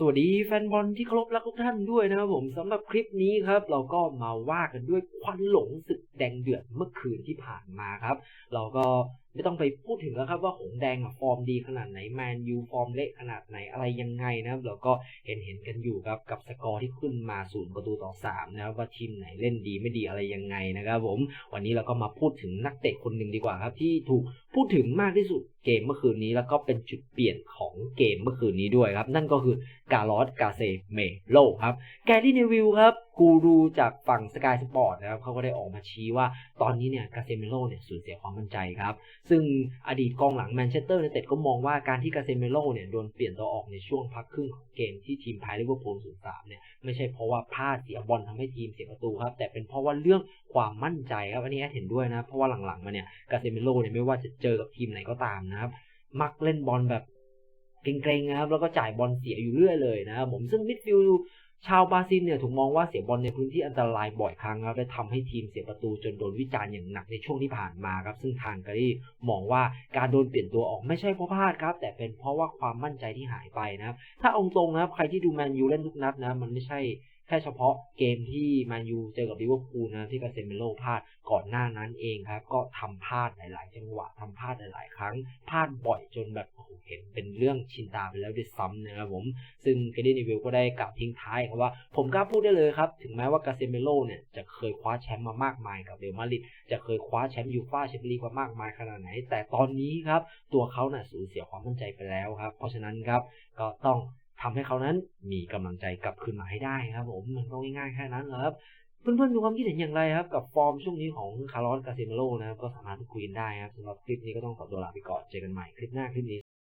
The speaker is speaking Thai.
สวัสดีแฟนบอลที่เคารพรักทุกท่านด้วยนะครับผมสำหรับคลิปนี้ครับ เราก็มาว่ากันด้วยควันหลงศึกแดงเดือดเมื่อคืนที่ผ่านมาครับ เราก็ไม่ต้องไปพูดถึงแล้วครับว่าหงแดงฟอร์มดีขนาดไหนแมนยูฟอร์มเละขนาดไหนอะไรยังไงนะครับเราก็เห็นเห็นกันอยู่ครับกับสกอร์ที่ขึ้นมาศูนย์ประตูต่อสามนะครับว่าทีมไหนเล่นดีไม่ดีอะไรยังไงนะครับผมวันนี้เราก็มาพูดถึงนักเตะคนหนึ่งดีกว่าครับที่ถูกพูดถึงมากที่สุด เกมเมื่อคืนนี้ แล้วก็เป็นจุดเปลี่ยนของเกมเมื่อคืนนี้ด้วยครับ นั่นก็คือกาลอสกาเซเมโลครับ แกรี่เนวิลครับกูรูจากฝั่งสกายสปอร์ตนะครับเขาก็ได้ออกมาชี้ว่าตอนนี้เนี่ยกาเซเมโลเนี่ยสูญเสียความมั่นใจครับ ซึ่งอดีตกองหลังแมนเชสเตอร์ยูไนเต็ดก็มองว่าการที่กาเซเมโลเนี่ยโดนเปลี่ยนตัวออกในช่วงพักครึ่งของเกมที่ทีมแพ้ลิเวอร์พูล0-3เนี่ยไม่ใช่เพราะว่าพลาดเสียบอลทำให้ทีมเสียประตูครับ แต่เป็นเพราะว่าเรื่องความมั่นใจครับอันนี้แอดเห็นด้วยนะเพราะว่าหลังๆมาเนี่ยกาเซเมโลเนี่ยไม่ว่าจะเจอกับทีมไหนก็ตามนะครับ มักเล่นบอลแบบเกรงๆนะครับ แล้วก็จ่ายบอลเสียอยู่เรื่อยเลยนะครับผมซึ่งมิดฟิลด์ชาวบราซิลเนี่ยถูกมองว่าเสียบอลในพื้นที่อันตรายบ่อยครั้งครับและทำให้ทีมเสียประตูจนโดนวิจารณ์อย่างหนักในช่วงที่ผ่านมาครับ ซึ่งทางการี่มองว่าการโดนเปลี่ยนตัวออกไม่ใช่เพราะพลาดครับ แต่เป็นเพราะว่าความมั่นใจที่หายไปนะครับ ถ้าอาตรงนะครับ ใครที่ดูแมนยูเล่นทุกนัดนะมันไม่ใช่ แค่เฉพาะเกมที่มนยูเจอกับลิเวอร์พูลนะที่กาเซเมโลพลาดก่อนหน้านั้นเองครับ ก็ทำพลาดหลาย ๆ จังหวะทำพลาดหลาย ๆ ครั้งพลาดบ่อยจนแบบโอ้โหเห็นเป็นเรื่องชินตาไปแล้วด้วยซ้ำนะครับผมซึ่งเกเดนิวิลก็ได้กล่าวทิ้งท้ายครับว่า ผมกล้าพูดได้เลยครับ ถึงแม้ว่ากาเซเมโลเนี่ยจะเคยคว้าแชมป์มามากมายกับเรอัลมาดริดจะเคยคว้าแชมป์ยูฟ่าแชมเปี้ยนลีกมามากมายขนาดไหน แต่ตอนนี้ครับตัวเขาเน่ะสูญเสียความมั่นใจไปแล้วครับ เพราะฉะนั้นครับก็ต้อง ทำให้เขานั้นมีกำลังใจกลับคืนมาให้ได้ครับ ผมมันก็ง่ายๆแค่นั้นแหละครับเพื่อนๆมีความคิดเห็นอย่างไรครับ กับฟอร์มช่วงนี้ของคาร์ลอสกาเซเมโลนะครับก็สามารถคุยกันได้ครับสำหรับคลิปนี้ก็ต้องขอตัวลาไปก่อนเจอกันใหม่คลิปหน้าคลิปนี้